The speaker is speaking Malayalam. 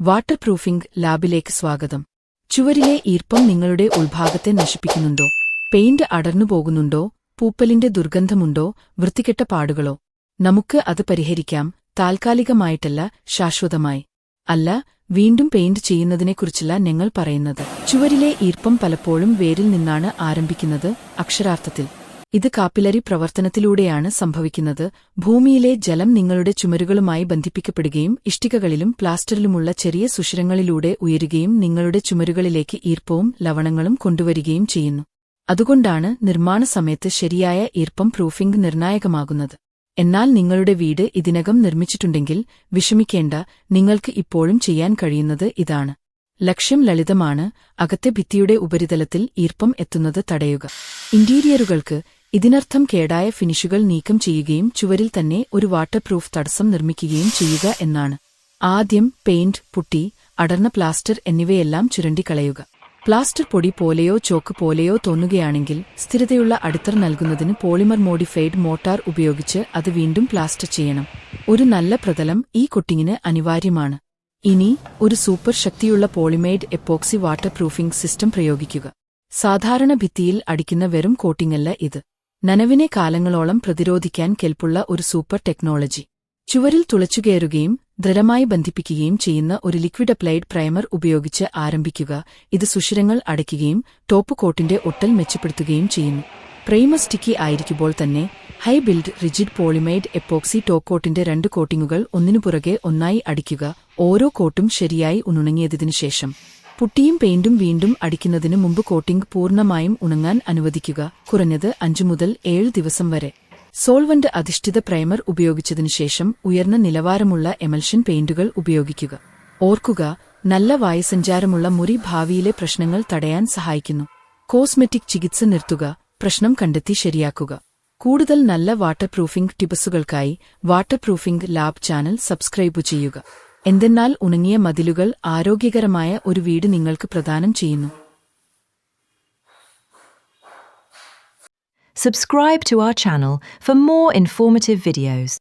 വാട്ടർ പ്രൂഫിംഗ് ലാബിലേക്ക് സ്വാഗതം. ചുവരിലെ ഈർപ്പം നിങ്ങളുടെ ഉൾഭാഗത്തെ നശിപ്പിക്കുന്നുണ്ടോ? പെയിന്റ് അടർന്നുപോകുന്നുണ്ടോ പൂപ്പലിന്റെ ദുർഗന്ധമുണ്ടോ? വൃത്തികെട്ട പാടുകളോ? നമുക്ക് അത് പരിഹരിക്കാം താൽക്കാലികമായിട്ടല്ല ശാശ്വതമായി. അല്ല വീണ്ടും പെയിന്റ് ചെയ്യുന്നതിനെക്കുറിച്ചല്ല ഞങ്ങൾ പറയുന്നത്. ചുവരിലെ ഈർപ്പം പലപ്പോഴും വേരിൽ നിന്നാണ് ആരംഭിക്കുന്നത് അക്ഷരാർത്ഥത്തിൽ. ഇത് കാപ്പിലറി പ്രവർത്തനത്തിലൂടെയാണ് സംഭവിക്കുന്നത്. ഭൂമിയിലെ ജലം നിങ്ങളുടെ ചുമരുകളുമായി ബന്ധിപ്പിക്കപ്പെടുകയും ഇഷ്ടികകളിലും പ്ലാസ്റ്ററിലുമുള്ള ചെറിയ സുഷിരങ്ങളിലൂടെ ഉയരുകയും നിങ്ങളുടെ ചുമരുകളിലേക്ക് ഈർപ്പവും ലവണങ്ങളും കൊണ്ടുവരികയും ചെയ്യുന്നു. അതുകൊണ്ടാണ് നിർമ്മാണ സമയത്ത് ശരിയായ ഈർപ്പം പ്രൂഫിംഗ് നിർണായകമാകുന്നത്. എന്നാൽ നിങ്ങളുടെ വീട് ഇതിനകം നിർമ്മിച്ചിട്ടുണ്ടെങ്കിൽ വിഷമിക്കേണ്ട നിങ്ങൾക്ക് ഇപ്പോഴും ചെയ്യാൻ കഴിയുന്നത് ഇതാണ്. ലക്ഷ്യം ലളിതമാണ് അകത്തെ ഭിത്തിയുടെ ഉപരിതലത്തിൽ ഈർപ്പം എത്തുന്നത് തടയുക. ഇന്റീരിയറുകൾക്ക് ഇതിനർത്ഥം കേടായ ഫിനിഷുകൾ നീക്കം ചെയ്യുകയും ചുവരിൽ തന്നെ ഒരു വാട്ടർ പ്രൂഫ് തടസ്സം നിർമ്മിക്കുകയും ചെയ്യുക എന്നാണ്. ആദ്യം പെയിന്റ് പുട്ടി അടർന്ന പ്ലാസ്റ്റർ എന്നിവയെല്ലാം ചുരണ്ടിക്കളയുക. പ്ലാസ്റ്റർ പൊടി പോലെയോ ചോക്ക് പോലെയോ തോന്നുകയാണെങ്കിൽ സ്ഥിരതയുള്ള അടിത്തറ നൽകുന്നതിന് പോളിമർ മോഡിഫൈഡ് മോട്ടാർ ഉപയോഗിച്ച് അത് വീണ്ടും പ്ലാസ്റ്റർ ചെയ്യണം. ഒരു നല്ല പ്രതലം ഈ കൊട്ടിങ്ങിന് അനിവാര്യമാണ്. ഇനി ഒരു സൂപ്പർ ശക്തിയുള്ള polyamide epoxy waterproofing system പ്രയോഗിക്കുക. സാധാരണ ഭിത്തിയിൽ അടിക്കുന്ന വെറും കോട്ടിങ്ങല്ല ഇത്. നനവിനെ കാലങ്ങളോളം പ്രതിരോധിക്കാൻ കെൽപ്പുള്ള ഒരു സൂപ്പർ ടെക്നോളജി. ചുവരിൽ തുളച്ചുകയറുകയും ദൃഢമായി ബന്ധിപ്പിക്കുകയും ചെയ്യുന്ന ഒരു ലിക്വിഡ് അപ്ലൈഡ് പ്രൈമർ ഉപയോഗിച്ച് ആരംഭിക്കുക. ഇത് സുഷിരങ്ങൾ അടയ്ക്കുകയും ടോപ്പ് കോട്ടിന്റെ ഒട്ടൽ മെച്ചപ്പെടുത്തുകയും ചെയ്യുന്നു. പ്രൈമർ സ്റ്റിക്കി ആയിരിക്കുമ്പോൾ തന്നെ high build rigid polyamide epoxy ടോക്കോട്ടിന്റെ രണ്ട് കോട്ടിങ്ങുകൾ ഒന്നിനു പുറകെ ഒന്നായി അടിക്കുക. ഓരോ കോട്ടും ശരിയായി ഉണങ്ങിയതിനു ശേഷം പുട്ടിയും പെയിന്റും വീണ്ടും അടിക്കുന്നതിന് മുമ്പ് കോട്ടിംഗ് പൂർണമായും ഉണങ്ങാൻ അനുവദിക്കുക. കുറഞ്ഞത് അഞ്ചു മുതൽ ഏഴ് ദിവസം വരെ. സോൾവന്റ് അധിഷ്ഠിത പ്രൈമർ ഉപയോഗിച്ചതിനു ശേഷം ഉയർന്ന നിലവാരമുള്ള എമൽഷൻ പെയിന്റുകൾ ഉപയോഗിക്കുക. ഓർക്കുക നല്ല വായുസഞ്ചാരമുള്ള മുറി ഭാവിയിലെ പ്രശ്നങ്ങൾ തടയാൻ സഹായിക്കുന്നു. കോസ്മെറ്റിക് ചികിത്സ നിർത്തുക പ്രശ്നം കണ്ടെത്തി ശരിയാക്കുക. കൂടുതൽ നല്ല വാട്ടർ പ്രൂഫിംഗ് ടിപ്സുകൾക്കായി waterproofing lab channel subscribe ചെയ്യുക. എന്തെന്നാൽ ഉണങ്ങിയ മതിലുകൾ ആരോഗ്യകരമായ ഒരു വീട് നിങ്ങൾക്ക് പ്രദാനം ചെയ്യുന്നു. Subscribe to our channel for more informative videos